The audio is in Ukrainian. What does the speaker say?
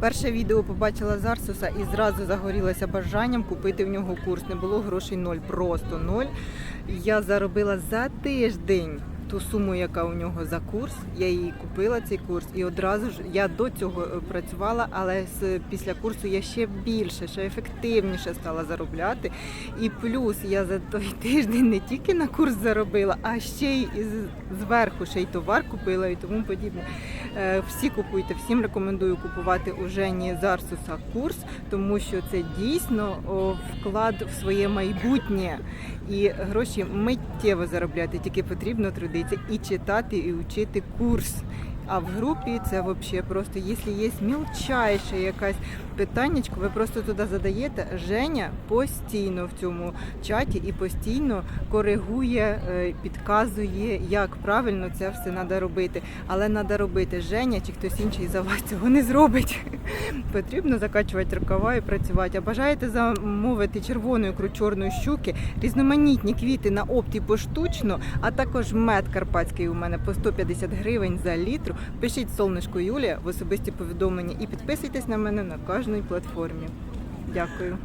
Перше відео побачила Зарсуса і зразу загорілася бажанням купити в нього курс. Не було грошей ноль, просто ноль. Я заробила за тиждень ту суму, яка у нього за курс. Я її купила цей курс, і одразу ж я до цього е, працювала, але з після курсу я ще більше, ще ефективніше стала заробляти. І плюс я за той тиждень не тільки на курс заробила, а ще й зверху ще й товар купила і тому подібне. Е, Всі купуйте, всім рекомендую купувати у Жені Зарсуса курс, тому що це дійсно вклад в своє майбутнє. І гроші миттєво заробляти, тільки потрібно трудитися і читати, і вчити курс. А в групі це взагалі просто, якщо є мілчайше якась питаннячко, ви просто туди задаєте. Женя постійно в цьому чаті і постійно коригує, е, підказує, як правильно це все треба робити. Але треба робити Женя чи хтось інший за вас цього не зробить. Потрібно закачувати рукава і працювати. А бажаєте замовити червоної чорної щуки, різноманітні квіти на опті поштучно, а також мед карпатський у мене по 150 гривень за літр. Пишіть сонечко Юлія в особисті повідомлення і підписуйтесь на мене на кожній платформі. Дякую.